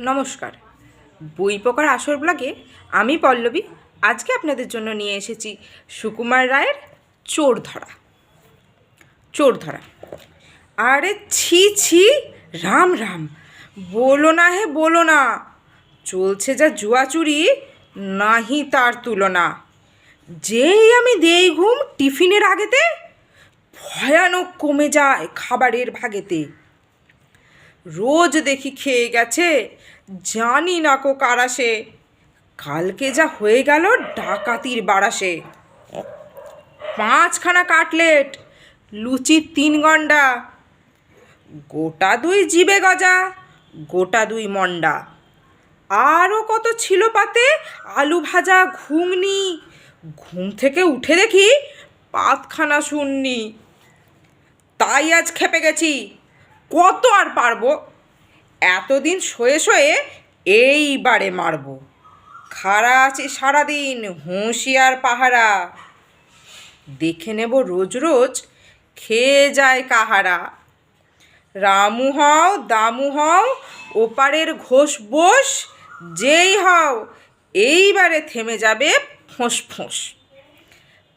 নমস্কার। বই পোকার আসর ব্লগে আমি পল্লবী, আজকে আপনাদের জন্য নিয়ে এসেছি সুকুমার রায়ের চোর ধরা। চোর ধরা। আরে ছি ছি, রাম রাম, বলো না হে, বলো না। চলছে যা জুয়াচুরি নাহি তার তুলনা। যেই আমি দেই ঘুম টিফিনের আগেতে, ভয়ানক কমে যায় খাবারের ভাগেতে। রোজ দেখি খেয়ে গেছে, জানি না কো কারাসে কালকে যা হয়ে গেল ডাকাতির বারাসে। পাঁচখানা কাটলেট, লুচির তিন গন্ডা, গোটা দুই জিবে গজা, গোটা দুই মন্ডা। আরও কত ছিল পাতে? আলু ভাজা, ঘুগনি। ঘুম থেকে উঠে দেখি পাতখানা শুননি তাই আজ খেপে গেছি। কত আর পারব? এতদিন শয়ে শয়ে এইবারে মারবো। খাড়া আছে সারাদিন হুঁশিয়ার পাহারা। দেখে নেব রোজ রোজ খেয়ে যায় কাহারা। রামু হও, দামু হও, ওপারের ঘোষ বোস, যেই হও, এইবারে থেমে যাবে ফোঁস ফোঁস।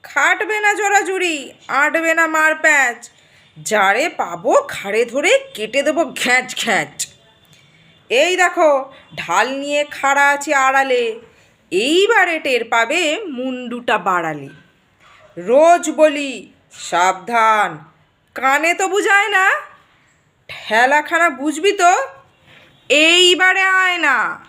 খাটবে না জোড়াজুড়ি, আঁটবে না মার প্যাঁচ যারে পাবো ঘাড়ে ধরে কেটে দেবো ঘ্যাঁচ ঘ্যাঁচ। এই দেখো, ঢাল নিয়ে খাড়া আছে আড়ালে, এইবারে টের পাবে মুন্ডুটা বাড়ালে। রোজ বলি, সাবধান, কানে তো বুঝায় না, ঠেলাখানা বুঝবি তো, এইবারে আয় না।